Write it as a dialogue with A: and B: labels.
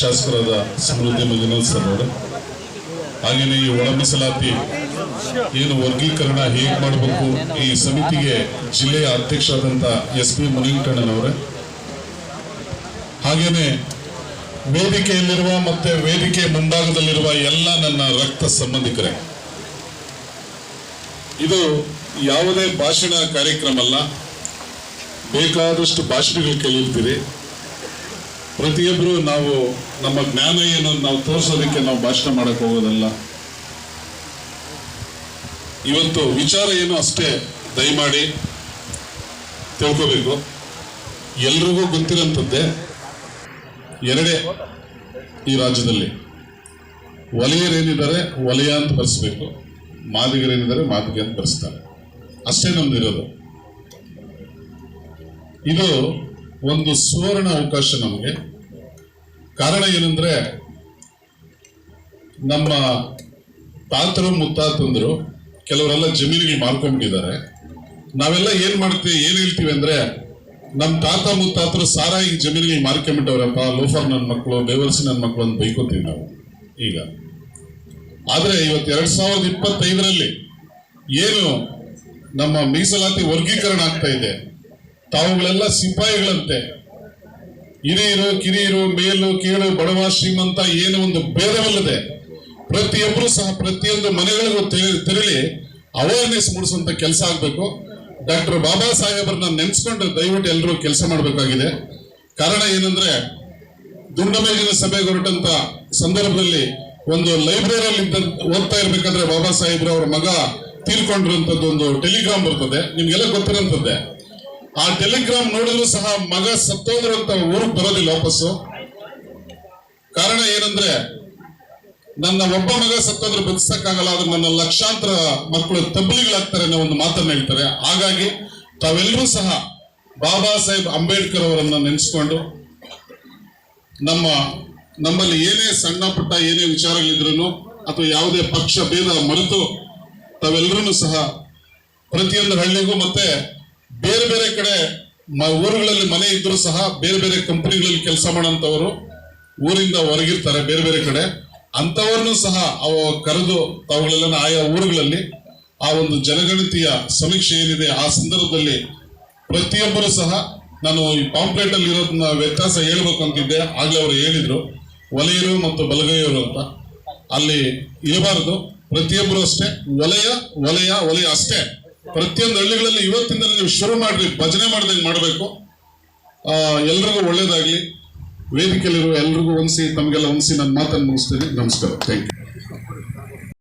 A: ಶಾಸಕರಾದ ಸಮೃದ್ಧಿ ಮಂಜುನಾಥ್ ಸರ್ ಅವರು. ಈ ಒಳ ಏನು ವರ್ಗೀಕರಣ ಹೇಗೆ ಮಾಡಬೇಕು? ಈ ಸಮಿತಿಗೆ ಜಿಲ್ಲೆಯ ಅಧ್ಯಕ್ಷರಾದಂತಹ ಎಸ್ ಪಿ ಮುನಿಕಣ್ಣನವರೇ ಹಾಗೇನೆ ವೇದಿಕೆಯಲ್ಲಿರುವ ಮತ್ತೆ ವೇದಿಕೆ ಮುಂಭಾಗದಲ್ಲಿರುವ ಎಲ್ಲ ನನ್ನ ರಕ್ತ ಸಂಬಂಧಿಕರೇ, ಇದು ಯಾವುದೇ ಭಾಷಣ ಕಾರ್ಯಕ್ರಮ ಅಲ್ಲ. ಬೇಕಾದಷ್ಟು ಭಾಷಣಗಳು ಕೇಳಿರ್ತೀರಿ. ಪ್ರತಿಯೊಬ್ಬರು ನಾವು ನಮ್ಮ ಜ್ಞಾನ ಏನು ನಾವು ತೋರಿಸೋದಕ್ಕೆ ನಾವು ಭಾಷಣ ಮಾಡಕ್ ಹೋಗೋದಲ್ಲ. ಇವತ್ತು ವಿಚಾರ ಏನು ಅಷ್ಟೇ, ದಯಮಾಡಿ ತಿಳ್ಕೋಬೇಕು. ಎಲ್ರಿಗೂ ಗೊತ್ತಿರೋಂಥದ್ದೇ ಎರಡೇ ಈ ರಾಜ್ಯದಲ್ಲಿ. ಒಲೆಯರೇನಿದ್ದಾರೆ ಒಲೆಯ ಅಂತ ಬರೆಸ್ಬೇಕು. ಮಾದಿಗರೇನಿದ್ದಾರೆ ಮಾದಿಗೆ ಅಂತ ಬರೆಸ್ತಾರೆ. ಅಷ್ಟೇ ನಮ್ದು ಇರೋದು ಇದು ಒಂದು ಸುವರ್ಣ ಅವಕಾಶ ನಮಗೆ. ಕಾರಣ ಏನಂದ್ರೆ, ನಮ್ಮ ತಾತರು ಮುತ್ತಾತಂದ್ರು, ಕೆಲವರೆಲ್ಲ ಜಮೀನಿಗೆ ಮಾರ್ಕೊಂಡ್ಬಿಟ್ಟಿದ್ದಾರೆ. ನಾವೆಲ್ಲ ಏನ್ ಮಾಡ್ತೀವಿ, ಏನ್ ಹೇಳ್ತೀವಿ ಅಂದ್ರೆ ನಮ್ಮ ತಾತ ಮುತ್ತಾತರು ಸಾರಾಗಿ ಜಮೀನಿಗೆ ಮಾರ್ಕೊಂಡ್ಬಿಟ್ಟವ್ರಪ್ಪ, ಲೋಫರ್ ನನ್ನ ಮಕ್ಕಳು ಬೇವರ್ಸಿ ನನ್ನ ಮಕ್ಕಳು ಅಂತ ಬೈಕೋತೀವಿ ನಾವು ಈಗ. ಆದ್ರೆ ಇವತ್ತು ಎರಡ್ ಸಾವಿರದ ಇಪ್ಪತ್ತೈದರಲ್ಲಿ ಏನು ನಮ್ಮ ಮೀಸಲಾತಿ ವರ್ಗೀಕರಣ ಆಗ್ತಾ ಇದೆ ತಾವುಗಳೆಲ್ಲ ಸಿಪಾಯಿಗಳಂತೆ. ಹಿರಿಯರು, ಕಿರಿಯರು, ಮೇಲು, ಕೀಳು, ಬಡವ, ಶ್ರೀಮಂತ ಏನು ಒಂದು ಭೇದವಲ್ಲದೆ ಪ್ರತಿಯೊಬ್ಬರು ಸಹ ಪ್ರತಿಯೊಂದು ಮನೆಗಳಿಗೂ ತೆರೆ- ತೆರಳಿ ಅವೇರ್ನೆಸ್ ಮೂಡಿಸುವಂತ ಕೆಲಸ ಆಗ್ಬೇಕು. ಡಾಕ್ಟರ್ ಬಾಬಾ ಸಾಹೇಬರನ್ನ ನೆನೆಸ್ಕೊಂಡು ದಯವಿಟ್ಟು ಎಲ್ಲರೂ ಕೆಲಸ ಮಾಡಬೇಕಾಗಿದೆ. ಕಾರಣ ಏನಂದ್ರೆ ದುಂಡಮೇಜಿನ ಸಭೆಗೆ ಹೊರಟಂತ ಸಂದರ್ಭದಲ್ಲಿ ಒಂದು ಲೈಬ್ರರಿಯಲ್ಲಿ ಓದ್ತಾ ಇರ್ಬೇಕಾದ್ರೆ ಬಾಬಾ ಸಾಹೇಬ್ರ ಅವರ ಮಗ ತೀರ್ಕೊಂಡಿರುವಂತದ್ದು ಒಂದು ಟೆಲಿಗ್ರಾಮ್ ಬರ್ತದೆ. ನಿಮ್ಗೆಲ್ಲ ಗೊತ್ತಿರೋಂಥದ್ದೇ. ಆ ಟೆಲಿಗ್ರಾಮ್ ನೋಡಿದ್ರು ಸಹ ಮಗ ಸತ್ತೋದ್ರು ಊರಿಗೆ ಬರೋದಿಲ್ಲ ವಾಪಸ್ಸು. ಕಾರಣ ಏನಂದ್ರೆ, ನನ್ನ ಒಬ್ಬ ಮಗ ಸತ್ತೋದ್ರೆ ಬದುಕಕ್ಕಾಗಲ್ಲ ಆದ್ರೆ ನನ್ನ ಲಕ್ಷಾಂತರ ಮಕ್ಕಳು ತಬ್ಬಲಿಗಳಾಗ್ತಾರೆ ಅನ್ನೋ ಒಂದು ಮಾತನ್ನ ಹೇಳ್ತಾರೆ. ಹಾಗಾಗಿ ತಾವೆಲ್ಲರೂ ಸಹ ಬಾಬಾ ಸಾಹೇಬ್ ಅಂಬೇಡ್ಕರ್ ಅವರನ್ನ ನೆನೆಸ್ಕೊಂಡು, ನಮ್ಮ, ನಮ್ಮಲ್ಲಿ ಏನೇ ಸಣ್ಣ ಪುಟ್ಟ ಏನೇ ವಿಚಾರಗಳಿದ್ರು ಅಥವಾ ಯಾವುದೇ ಪಕ್ಷ, ಭೇದ ಮರೆತು ತಾವೆಲ್ಲರೂ ಸಹ ಪ್ರತಿಯೊಂದು ಹಳ್ಳಿಗೂ ಮತ್ತೆ ಬೇರೆ ಬೇರೆ ಕಡೆ ಊರುಗಳಲ್ಲಿ ಮನೆ ಇದ್ರೂ ಸಹ ಬೇರೆ ಬೇರೆ ಕಂಪನಿಗಳಲ್ಲಿ ಕೆಲಸ ಮಾಡೋಂಥವರು ಊರಿಂದ ಹೊರಗಿರ್ತಾರೆ ಬೇರೆ ಬೇರೆ ಕಡೆ. ಅಂಥವ್ರನ್ನೂ ಸಹ ಅವ ಕರೆದು ತಾವುಗಳೆಲ್ಲ ಆಯಾ ಊರುಗಳಲ್ಲಿ ಆ ಒಂದು ಜನಗಣತಿಯ ಸಮೀಕ್ಷೆ ಏನಿದೆ ಆ ಸಂದರ್ಭದಲ್ಲಿ ಪ್ರತಿಯೊಬ್ಬರು ಸಹ ನಾನು ಈ ಪಾಂಪ್ಲೆಟ್ ಅಲ್ಲಿ ಇರೋದನ್ನ ವ್ಯತ್ಯಾಸ ಹೇಳ್ಬೇಕು ಅಂತಿದ್ದೆ. ಆಗ್ಲೇ ಅವರು ಹೇಳಿದ್ರು. ವಲಯರು ಮತ್ತು ಬಲಗೈಯವರು ಅಂತ. ಅಲ್ಲಿ ಇರಬಾರದು. ಪ್ರತಿಯೊಬ್ಬರು ಅಷ್ಟೇ. ವಲಯ ವಲಯ ವಲಯ ಅಷ್ಟೇ. ಪ್ರತಿಯೊಂದು ಹಳ್ಳಿಗಳಲ್ಲಿ ಇವತ್ತಿಂದ ನೀವು ಶುರು ಮಾಡ್ರಿ, ಭಜನೆ ಮಾಡ್ದಂಗೆ ಮಾಡಬೇಕು. ಎಲ್ರಿಗೂ ಒಳ್ಳೇದಾಗ್ಲಿ. ವೇದಿಕೆಯಲ್ಲಿರುವ ಎಲ್ರಿಗೂ ಒಂದ್ಸಿ, ತಮಗೆಲ್ಲ ಒಂದ್ಸಿ ನನ್ನ ಮಾತನ್ನು ಮುಗಿಸ್ತೀನಿ. ನಮಸ್ಕಾರ. Thank you